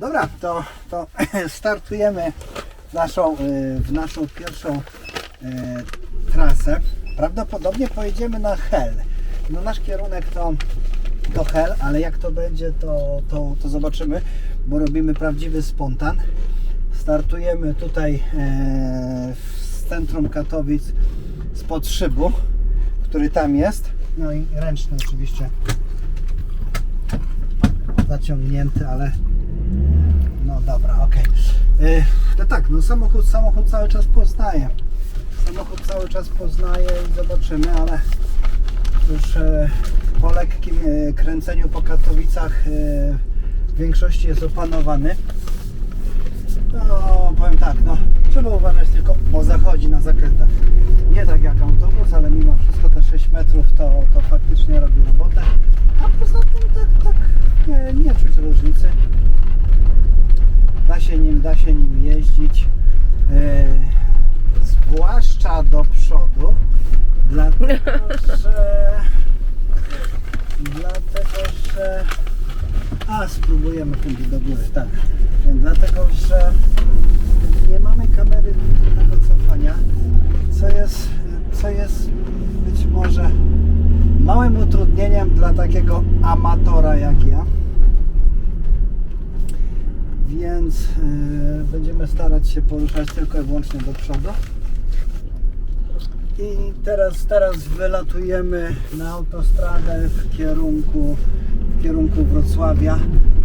Dobra, to, to startujemy w naszą, y, w naszą pierwszą y, trasę. Prawdopodobnie pojedziemy na Hel. No nasz kierunek to, to Hel, ale jak to będzie, to, to, to zobaczymy, bo robimy prawdziwy spontan. Startujemy tutaj e, w centrum Katowic spod szybu, który tam jest. No i ręczny oczywiście zaciągnięty, ale no dobra, okej. Okay. No tak, no samochód, samochód cały czas poznaje. Samochód cały czas poznaje i zobaczymy, ale już e, po lekkim e, kręceniu po Katowicach e, w większości jest opanowany. No, powiem tak, no, trzeba uważać tylko, bo zachodzi na zakrętach. Nie tak jak autobus, ale mimo wszystko te 6 metrów to, to faktycznie robi robotę. A poza tym tak, tak nie, nie czuć różnicy. Da się nim, da się nim jeździć. E, zwłaszcza do przodu, dlatego że dlatego że a spróbujemy tym do góry, tak. Dlatego, że nie mamy kamery tego cofania, co jest, co jest być może małym utrudnieniem dla takiego amatora jak ja. Więc yy, będziemy starać się poruszać tylko i wyłącznie do przodu. I teraz, teraz wylatujemy na autostradę w kierunku, w kierunku Wrocławia.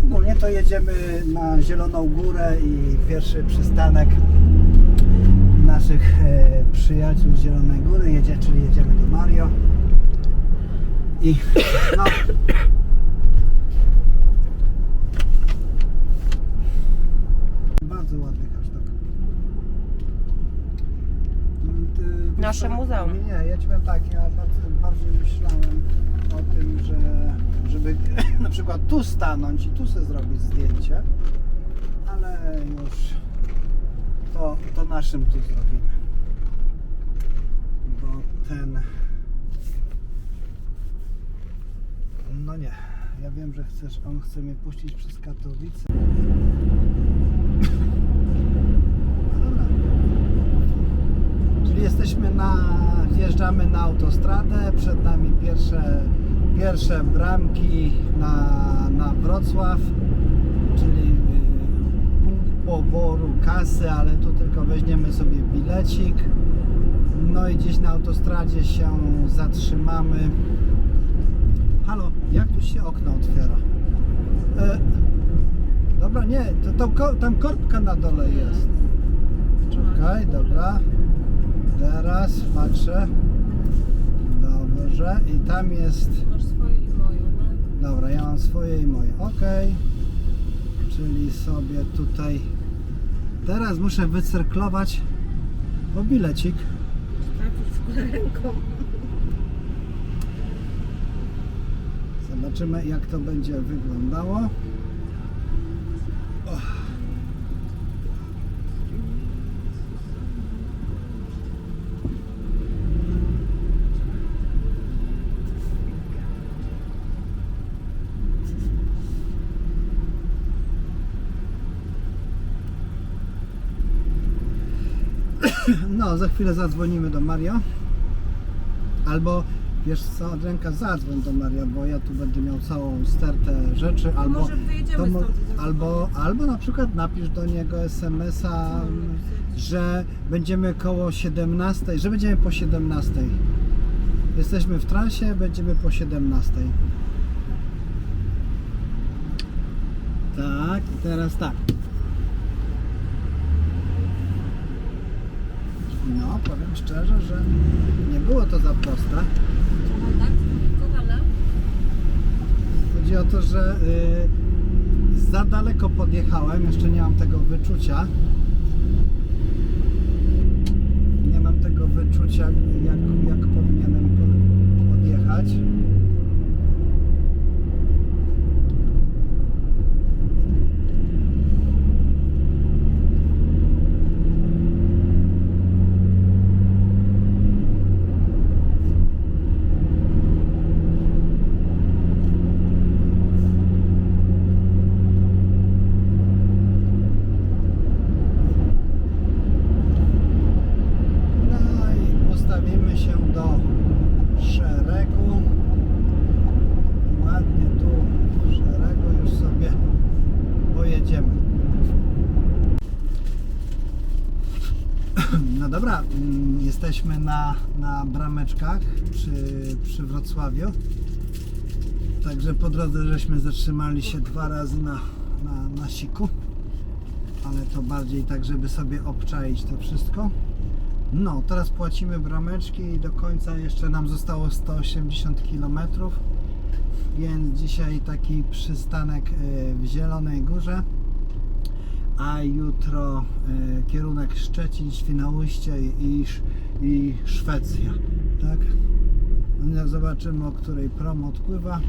Ogólnie to jedziemy na Zieloną Górę i pierwszy przystanek naszych e, przyjaciół z Zielonej Góry, jedzie, czyli jedziemy do Mario. I no, bardzo ładny hashtag. Mm, ty- Nasze muzeum. Nie, nie, ja ci powiem tak, ja bardziej myślałem o tym, że żeby na przykład tu stanąć i tu sobie zrobić zdjęcie, ale już to, to naszym tu zrobimy. Bo ten no nie, ja wiem, że chcesz, on chce mnie puścić przez Katowice. No dobra. Czyli jesteśmy na, wjeżdżamy na autostradę, przed nami pierwsze, pierwsze bramki na, na Wrocław, czyli y, punkt poboru kasy, ale tu tylko weźmiemy sobie bilecik. No i gdzieś na autostradzie się zatrzymamy. Halo, jak tu się okno otwiera? E, dobra, nie, to, to, tam korbka na dole jest. Czekaj, dobra. Teraz patrzę. Dobrze, i tam jest. Masz swoje i moje, no. Dobra, ja mam swoje i moje. Ok. Czyli sobie tutaj. Teraz muszę wycyrklować o bilecik. Ręką. Zobaczymy jak to będzie wyglądało. No, za chwilę zadzwonimy do Mario. Albo wiesz co, Adrianka zadzwoń do Maria, bo ja tu będę miał całą stertę rzeczy, albo, może wyjedziemy to mo- stąd i albo, albo na przykład napisz do niego SMS-a, że będziemy koło 17, że będziemy po 17. Jesteśmy w transie, będziemy po 17. Tak, i teraz tak. No, powiem szczerze, że nie było to za proste. Chodzi o to, że y, za daleko podjechałem, jeszcze nie mam tego wyczucia. Nie mam tego wyczucia, Dobra, mm, jesteśmy na, na brameczkach przy, przy Wrocławiu. Także po drodze żeśmy zatrzymali się dwa razy na, na, na siku. Ale to bardziej tak, żeby sobie obczaić to wszystko. No, teraz płacimy brameczki i do końca jeszcze nam zostało 180 km. Więc dzisiaj taki przystanek e, w Zielonej Górze a jutro e, kierunek Szczecin, Świnoujście i, i, Sz- i Szwecja, tak? No, Zobaczymy o której prom odpływa.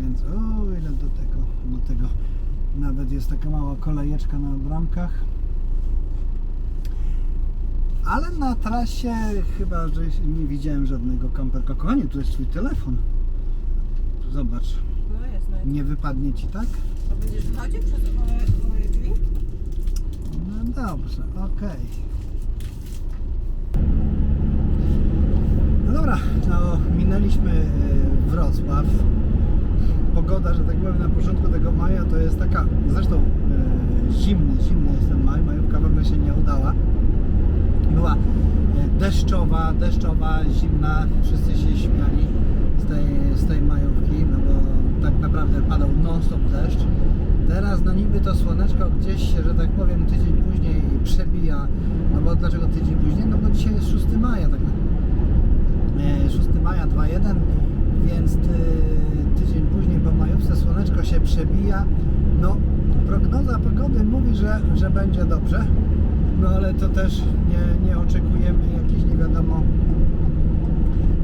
Więc o ile do tego, do tego nawet jest taka mała kolejeczka na bramkach. Ale na trasie chyba, że nie widziałem żadnego kamperka. Kochanie, tu jest twój telefon. Zobacz, No jest, no jest. nie wypadnie ci tak? To będziesz wchodził przez moje, drzwi? No dobrze, okej. No dobra, no minęliśmy e, Wrocław. Pogoda, że tak powiem, na początku tego maja to jest taka, zresztą e, zimny, zimny jest ten maj, majówka w ogóle się nie udała. Była e, deszczowa, deszczowa, zimna, wszyscy się śmiali z tej, z tej majówki, no tak naprawdę padał non-stop deszcz. Teraz no niby to słoneczko gdzieś się, że tak powiem, tydzień później przebija. No bo dlaczego tydzień później? No bo dzisiaj jest 6 maja tak naprawdę. E, 6 maja 2.1, więc ty, tydzień później po majówce słoneczko się przebija. No, prognoza pogody mówi, że, że będzie dobrze. No ale to też nie, nie oczekujemy jakiś nie wiadomo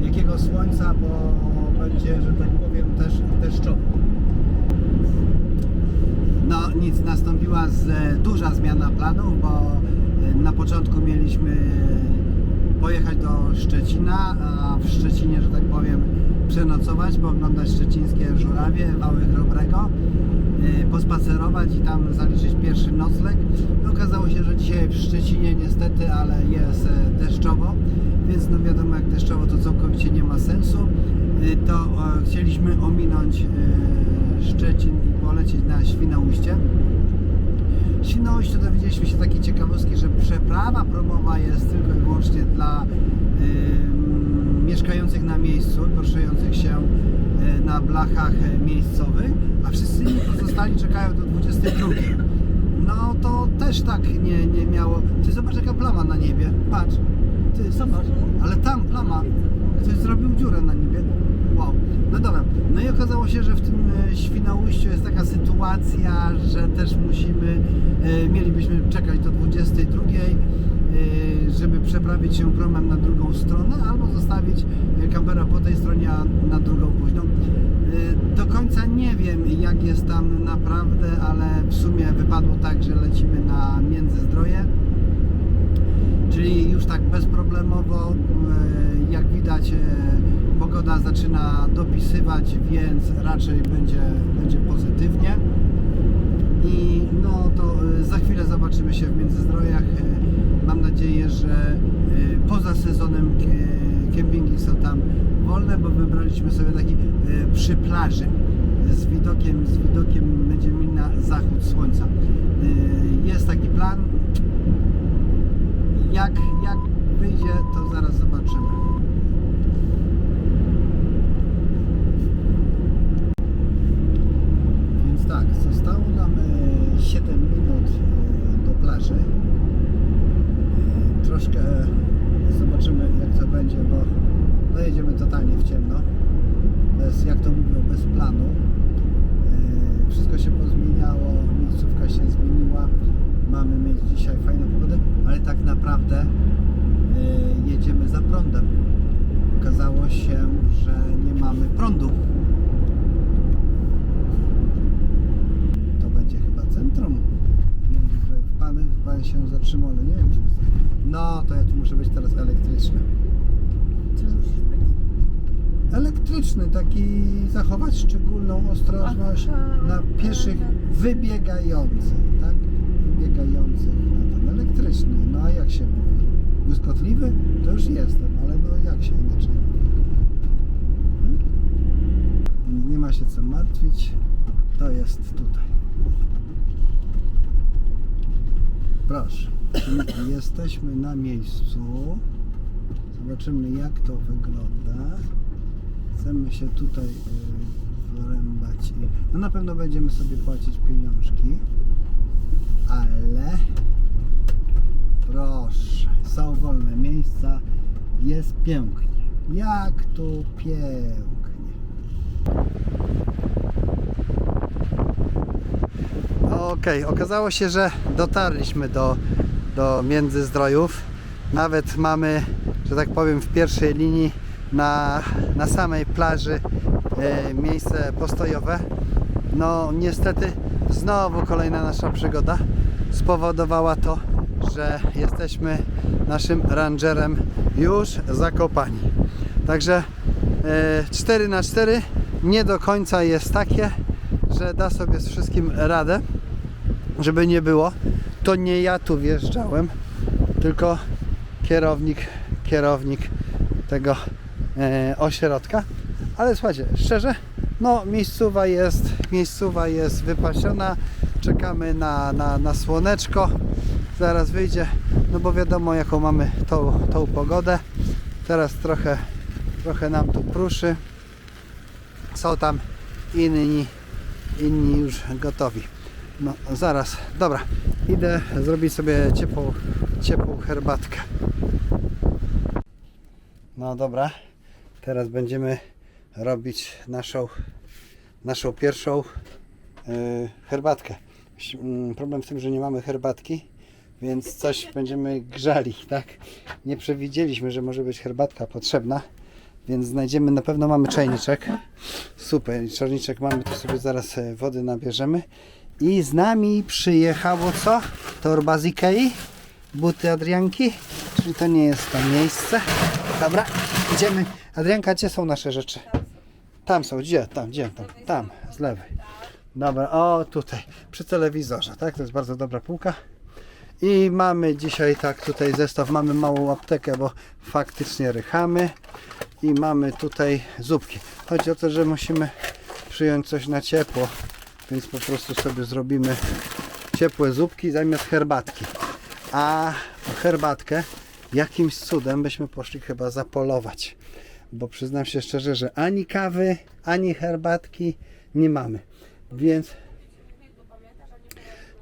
jakiego słońca, bo będzie, że tak powiem, też deszczowo. No nic, nastąpiła z, duża zmiana planów, bo e, na początku mieliśmy pojechać do Szczecina, a w Szczecinie, że tak powiem, przenocować, pooglądać szczecińskie żurawie, wały chrobrego, e, pospacerować i tam zaliczyć pierwszy nocleg. No, okazało się, że dzisiaj w Szczecinie niestety, ale jest e, deszczowo, więc no wiadomo jak deszczowo to całkowicie nie ma sensu. E, To chcieliśmy ominąć e, Szczecin i polecieć na Świnoujście. Świnoujście dowiedzieliśmy się takiej ciekawostki, że przeprawa promowa jest tylko i wyłącznie dla ym, mieszkających na miejscu, poruszających się y, na blachach y, miejscowych, a wszyscy inni pozostali czekają do 22. No to też tak nie, nie miało. Ty zobacz jaka plama na niebie. Patrz. Ty zobacz. Ale tam plama. Ktoś zrobił dziurę na niebie. No dobra. No i okazało się, że w tym e, Świnoujściu jest taka sytuacja, że też musimy, e, mielibyśmy czekać do 22, e, żeby przeprawić się promem na drugą stronę, albo zostawić kampera po tej stronie, a na drugą późną. Do końca nie wiem, jak jest tam naprawdę, ale w sumie wypadło tak, że lecimy na Międzyzdroje czyli już tak bezproblemowo, jak widać pogoda zaczyna dopisywać, więc raczej będzie, będzie pozytywnie. I no to e, za chwilę zobaczymy się w Międzyzdrojach. E, Mam nadzieję, że e, poza sezonem ke- kempingi są tam wolne, bo wybraliśmy sobie taki przy plaży z widokiem, z widokiem będziemy mieli na zachód słońca. Jest taki plan, jak, jak wyjdzie, to zaraz zobaczymy. Więc tak, zostało nam e, 7 minut e, do plaży. E, Troszkę e, zobaczymy jak to będzie, bo dojedziemy totalnie w ciemno. Bez, jak to mówią, bez planu. E, Wszystko się pozmieniało, miejscówka się zmieniła. Mamy mieć dzisiaj fajną pogodę, ale tak naprawdę e, jedziemy za prądem. Okazało się, że nie mamy prądu. To będzie chyba centrum. Pan, pan się zatrzymał, ale nie wiem czy... No, to ja tu muszę być teraz elektryczny. Co musisz być? Elektryczny, taki zachować szczególną ostrożność na pieszych wybiegających, tak? Wybiegających na ten elektryczny. No a jak się mówi? Jestem, ale no jak się inaczej? Więc nie ma się co martwić. To jest tutaj. Proszę. Jesteśmy na miejscu. Zobaczymy jak to wygląda. Chcemy się tutaj y, wrębać i no na pewno będziemy sobie płacić pieniążki. Ale proszę, miejsca. Jest pięknie. Jak tu pięknie. Okej, okazało się, że dotarliśmy do, do Międzyzdrojów. Nawet mamy, że tak powiem, w pierwszej linii na, na samej plaży e, miejsce postojowe. No niestety znowu kolejna nasza przygoda spowodowała to, że jesteśmy naszym rangerem już zakopani. Także e, 4 na 4 nie do końca jest takie, że da sobie z wszystkim radę. Żeby nie było, to nie ja tu wjeżdżałem, tylko kierownik, kierownik tego e, ośrodka. Ale słuchajcie, szczerze, no miejscowa jest, miejscowa jest wypasiona. Czekamy na, na, na słoneczko. Zaraz wyjdzie, no bo wiadomo jaką mamy tą, tą pogodę. Teraz trochę, trochę nam tu pruszy. Są tam inni, inni już gotowi. No zaraz, dobra, idę zrobić sobie ciepłą, ciepłą herbatkę. No dobra, teraz będziemy robić naszą, naszą pierwszą yy, herbatkę. Mm, Problem w tym, że nie mamy herbatki, więc coś będziemy grzali, tak? Nie przewidzieliśmy, że może być herbatka potrzebna, więc znajdziemy, na pewno mamy czajniczek. Super, czajniczek mamy, to sobie zaraz e, wody nabierzemy. I z nami przyjechało co? Torba z Ikei, buty Adrianki, czyli to nie jest to miejsce. Dobra, idziemy. Adrianka, gdzie są nasze rzeczy? Tam są, gdzie? Tam, gdzie? Tam, tam, z lewej. Dobra, o tutaj, przy telewizorze, tak? To jest bardzo dobra półka. I mamy dzisiaj tak tutaj zestaw, mamy małą aptekę, bo faktycznie rychamy. I mamy tutaj zupki. Chodzi o to, że musimy przyjąć coś na ciepło, więc po prostu sobie zrobimy ciepłe zupki zamiast herbatki. A herbatkę jakimś cudem byśmy poszli chyba zapolować. Bo przyznam się szczerze, że ani kawy, ani herbatki nie mamy. Więc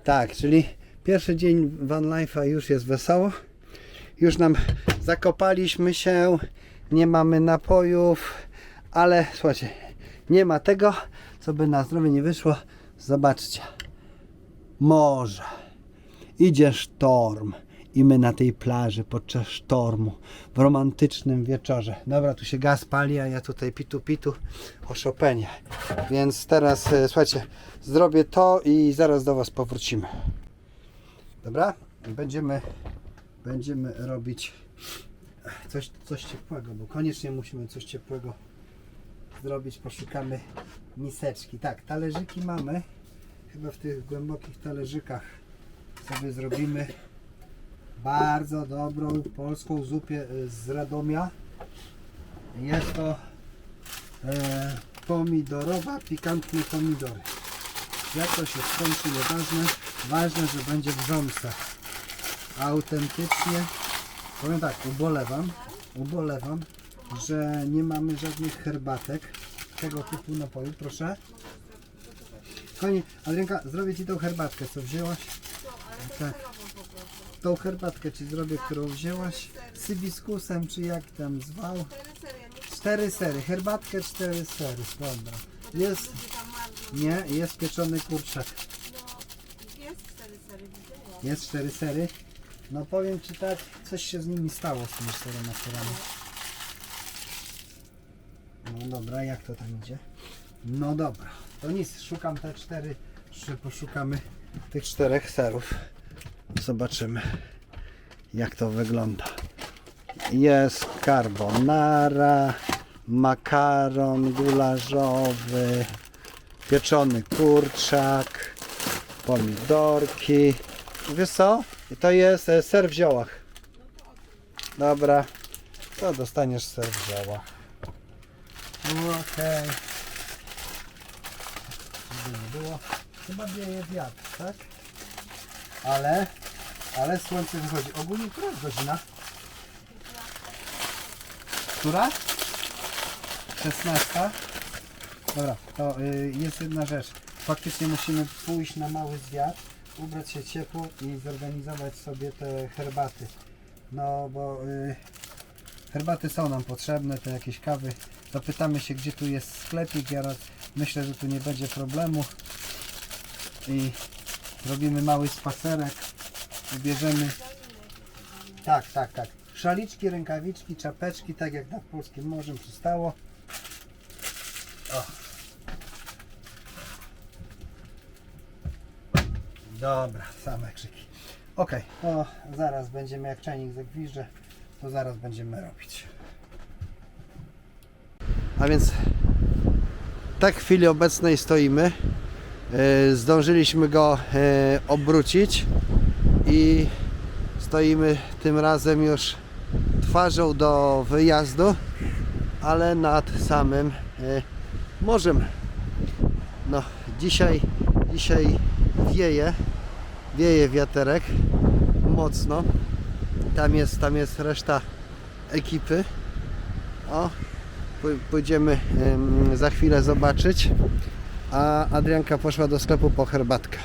tak, czyli pierwszy dzień van life'a już jest wesoło. Już nam zakopaliśmy się, nie mamy napojów, ale słuchajcie, nie ma tego, co by na zdrowie nie wyszło. Zobaczcie, morze, idzie sztorm i my na tej plaży podczas sztormu w romantycznym wieczorze. Dobra, tu się gaz pali, a ja tutaj pitu pitu o Chopinie. Więc teraz e, słuchajcie, zrobię to i zaraz do Was powrócimy. Dobra? Będziemy, będziemy robić coś, coś ciepłego, bo koniecznie musimy coś ciepłego zrobić. Poszukamy miseczki. Tak, talerzyki mamy. Chyba w tych głębokich talerzykach sobie zrobimy bardzo dobrą polską zupę z Radomia. Jest to e, pomidorowa, pikantne pomidory. Jak to się skończy, nieważne. Ważne, że będzie wrzące. Autentycznie. Powiem tak, ubolewam, ubolewam, że nie mamy żadnych herbatek tego typu napoju. Proszę. Konie, Adrianka, zrobię Ci tą herbatkę, co wzięłaś? Tak. Tą herbatkę Ci zrobię, którą wzięłaś z hibiskusem, czy jak tam zwał. Cztery sery, herbatkę cztery sery, dobra. Jest, nie, jest pieczony kurczak. Jest cztery sery, widzę. Jest cztery sery. No powiem Ci tak, coś się z nimi stało z tymi czterema serami. No dobra, jak to tam idzie? No dobra, to nic, szukam te cztery, czy poszukamy tych czterech serów. Zobaczymy, jak to wygląda. Jest carbonara, makaron gularzowy, pieczony kurczak, pomidorki. Wiesz co? I to jest e, ser w ziołach. Dobra, to dostaniesz ser w ziołach. Okej. Żeby nie było. Chyba wieje wiatr, tak? Ale, Ale słońce wychodzi. Ogólnie która jest godzina? Która? 16. Dobra, to y, jest jedna rzecz. Faktycznie musimy pójść na mały zwiat, ubrać się ciepło i zorganizować sobie te herbaty. No bo y, herbaty są nam potrzebne, to jakieś kawy. Zapytamy się, gdzie tu jest sklepik. Ja raz- myślę, że tu nie będzie problemu. I robimy mały spacerek. Wybierzemy. Tak, tak, tak. Szaliczki, rękawiczki, czapeczki, tak jak nad polskim morzem przystało. Dobra, same krzyki. Ok, to zaraz będziemy, jak czajnik zagwiżdże, to zaraz będziemy robić. A więc tak w chwili obecnej stoimy. E, Zdążyliśmy go e, obrócić i stoimy tym razem już twarzą do wyjazdu, ale nad samym e, morzem. No, dzisiaj, dzisiaj wieje, wieje wiaterek mocno. Tam jest, tam jest reszta ekipy. O, pó- pójdziemy em, za chwilę zobaczyć. A Adrianka poszła do sklepu po herbatkę.